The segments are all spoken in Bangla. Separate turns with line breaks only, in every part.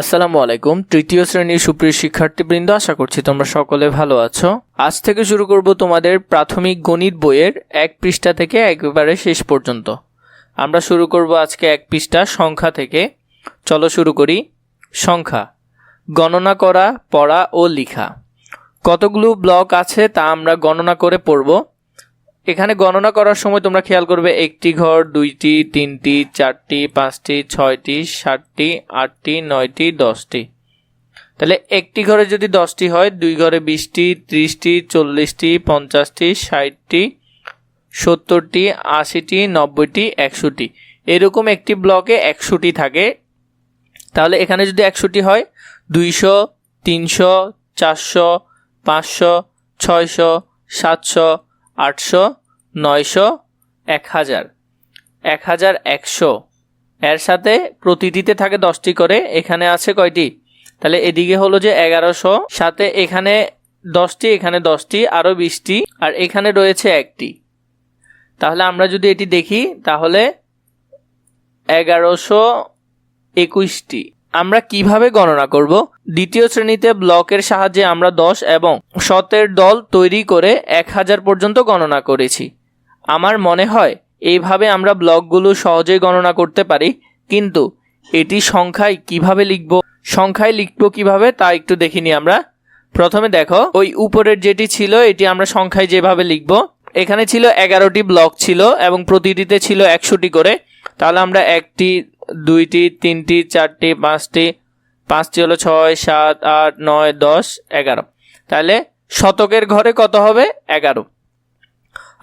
আসসালামু আলাইকুম তৃতীয় শ্রেণীর সুপ্রিয় শিক্ষার্থীবৃন্দ আশা করছি তোমরা সকলে ভালো আছো আজ থেকে শুরু করব তোমাদের প্রাথমিক গণিত বইয়ের এক পৃষ্ঠা থেকে একেবারে শেষ পর্যন্ত আমরা শুরু করব আজকে এক পৃষ্ঠা সংখ্যা থেকে চলো শুরু করি সংখ্যা গণনা করা পড়া ও লিখা কতগুলো ব্লক আছে তা আমরা গণনা করে পড়ব এখানে গণনা করার সময় তোমরা খেয়াল করবে একটি ঘর দুইটি তিনটি চারটি পাঁচটি ছয়টি সাতটি আটটি নয়টি দশটি তাহলে একটি ঘরে যদি দশটি হয় দুই ঘরে বিশটি ত্রিশটি চল্লিশটি পঞ্চাশটি ষাটটি সত্তরটি আশিটি নব্বইটি একশোটি এরকম একটি ব্লকে একশোটি থাকে তাহলে এখানে যদি একশোটি হয় দুইশো তিনশো চারশো পাঁচশো ছয়শো সাতশো আটশো নয়শো এক হাজার এক হাজার একশো এর সাথে প্রতিটিতে থাকে দশটি করে এখানে আছে কয়টি তাহলে এদিকে হলো যে এগারোশো সাথে এখানে দশটি এখানে দশটি আরও বিশটি আর এখানে রয়েছে একটি তাহলে আমরা যদি এটি দেখি তাহলে এগারোশো একুশটি আমরা কিভাবে গণনা করব দ্বিতীয় শ্রেণীতে ব্লকের সাহায্যে আমরা দশ এবং সতের দল তৈরি করে এক হাজার পর্যন্ত গণনা করেছি আমার মনে হয় এইভাবে আমরা ব্লকগুলো সহজেই গণনা করতে পারি কিন্তু এটি সংখ্যায় কিভাবে লিখব সংখ্যায় লিখব কিভাবে তা একটু দেখিনি আমরা প্রথমে দেখো ওই উপরের যেটি ছিল এটি আমরা সংখ্যায় যেভাবে লিখব এখানে ছিল এগারোটি ব্লক ছিল এবং প্রতিটিতে ছিল একশোটি করে তাহলে আমরা একটি দুইটি তিনটি চারটি পাঁচটি পাঁচটি হলো ছয় সাত আট নয় দশ এগারো তাহলে শতকের ঘরে কত হবে এগারো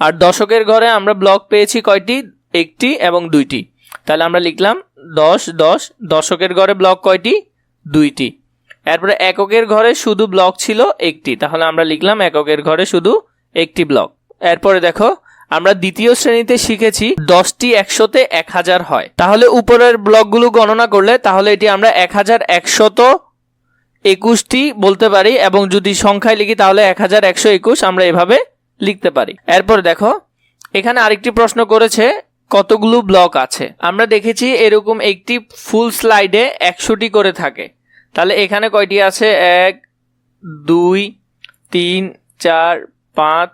আর দশকের ঘরে আমরা ব্লক পেয়েছি কয়টি একটি এবং দুইটি তাহলে আমরা লিখলাম দশ দশ দশকের ঘরে ব্লক কয়টি দুইটি এরপরে এককের ঘরে শুধু ব্লক ছিল একটি তাহলে আমরা লিখলাম এককের ঘরে শুধু একটি ব্লক এরপরে দেখো আমরা দ্বিতীয় শ্রেণীতে শিখেছি দশটি একশোতে এক হাজার হয় তাহলে উপরের ব্লকগুলো গণনা করলে তাহলে এটি আমরা এক হাজার একশত একুশটি বলতে পারি এবং যদি সংখ্যায় লিখি তাহলে এক হাজার একশো একুশ আমরা এভাবে লিখতে পারি এরপর দেখো এখানে আরেকটি প্রশ্ন করেছে কতগুলো ব্লক আছে আমরা দেখেছি এরকম একটি ফুল স্লাইডে একশোটি করে থাকে তাহলে এখানে কয়টি আছে এক দুই তিন চার পাঁচ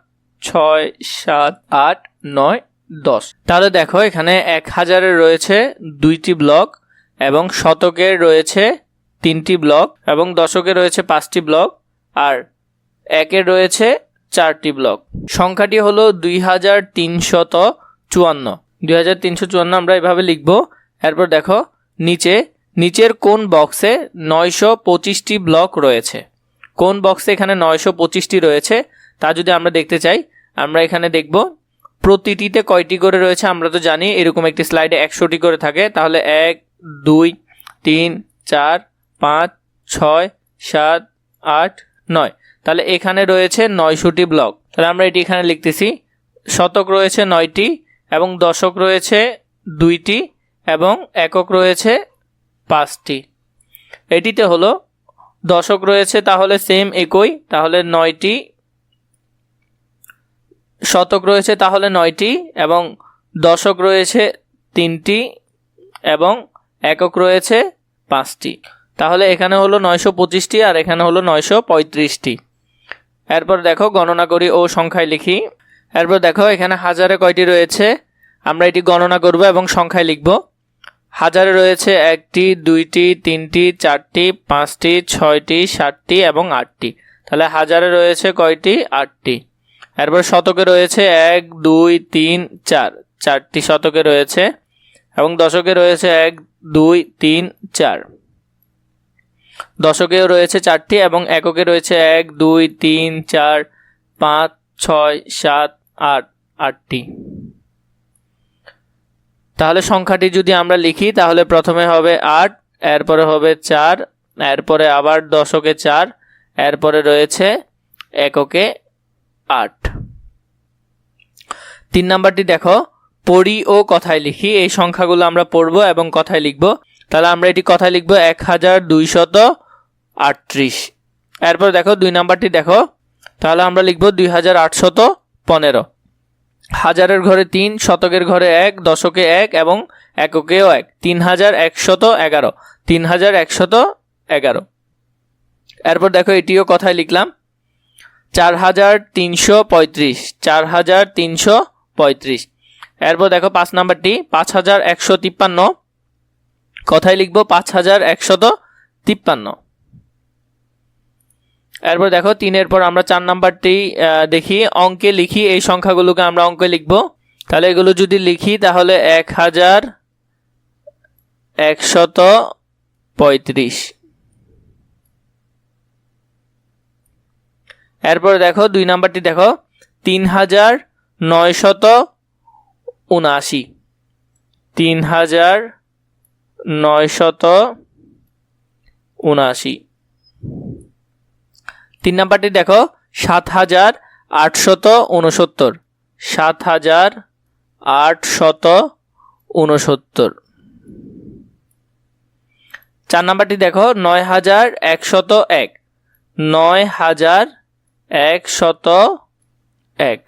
ছয় সাত আট নয় দশ তাহলে দেখো এখানে এক হাজারে রয়েছে দুইটি ব্লক এবং শতকের রয়েছে তিনটি ব্লক এবং দশকে রয়েছে পাঁচটি ব্লক আর একের রয়েছে চারটি ব্লক সংখ্যাটি হলো দুই হাজার তিনশত চুয়ান্ন দুই হাজার তিনশো চুয়ান্ন আমরা এভাবে লিখব এরপর দেখো নিচে নিচের কোন বক্সে নয়শো পঁচিশটি ব্লক রয়েছে কোন বক্সে এখানে নয়শো পঁচিশটি রয়েছে তা যদি আমরা দেখতে চাই আমরা এখানে দেখব প্রতিটিতে কয়টি করে রয়েছে আমরা তো জানি এরকম একটি স্লাইডে একশোটি করে থাকে তাহলে এক দুই তিন চার পাঁচ ছয় সাত আট নয় তাহলে এখানে রয়েছে নয়শোটি ব্লক তাহলে আমরা এটি এখানে লিখতেছি শতক রয়েছে নয়টি এবং দশক রয়েছে দুইটি এবং একক রয়েছে পাঁচটি এটিতে হলো দশক রয়েছে তাহলে সেম একই তাহলে নয়টি শতক রয়েছে তাহলে নয়টি এবং দশক রয়েছে তিনটি এবং একক রয়েছে পাঁচটি তাহলে এখানে হলো নয়শো পঁচিশটি আর এখানে হলো নয়শো পঁয়ত্রিশটি এরপর দেখো গণনা করি ও সংখ্যায় লিখি এরপর দেখো এখানে হাজারে কয়টি রয়েছে আমরা এটি গণনা করব এবং সংখ্যায় লিখব হাজারে রয়েছে একটি দুইটি তিনটি চারটি পাঁচটি ছয়টি সাতটি এবং আটটি তাহলে হাজারে রয়েছে কয়টি আটটি এরপর শতকে রয়েছে এক দুই তিন চার চারটি শতকে রয়েছে এবং দশকে রয়েছে এক দুই তিন চার দশকেও রয়েছে চারটি এবং এককে রয়েছে এক দুই তিন চার পাঁচ ছয় সাত আট আটটি তাহলে সংখ্যাটি যদি আমরা লিখি তাহলে প্রথমে হবে আট এরপরে হবে চার এরপরে আবার দশকে চার এরপরে রয়েছে এককে আট তিন নাম্বারটি দেখো পড়ি ও কথায় লিখি এই সংখ্যাগুলো আমরা পড়ব এবং কথায় লিখব তাহলে আমরা এটি কথায় লিখব এক হাজার দুইশত আটত্রিশ এরপর দেখো দুই নাম্বারটি দেখো তাহলে আমরা লিখব দুই হাজার আটশত পনেরো হাজারের ঘরে তিন শতকের ঘরে এক দশকে এক এবং এককেও এক তিন হাজার একশত এগারো তিন হাজার একশত এগারো এরপর দেখো এটিও কথায় লিখলাম চার হাজার তিনশো পঁয়ত্রিশ চার হাজার তিনশো পঁয়ত্রিশ এরপর দেখো পাঁচ নাম্বারটি পাঁচ হাজার একশো তিপ্পান্ন কথায় লিখব পাঁচ হাজার একশত তিপ্পান্ন এরপর দেখো তিনের পর আমরা চার নাম্বারটি দেখি অঙ্কে লিখি এই সংখ্যাগুলোকে আমরা অঙ্কে লিখব তাহলে এগুলো যদি লিখি তাহলে এক হাজার একশত পঁয়ত্রিশ এরপর দেখো দুই নাম্বারটি দেখো তিন হাজার নয় শত উনআশি তিন হাজার নয় শত উনআশি তিন নাম্বারটি দেখো সাত হাজার আটশত উনসত্তর সাত হাজার আটশত উনসত্তর চার নাম্বারটি দেখো নয় হাজার একশত এক নয় হাজার একশত এক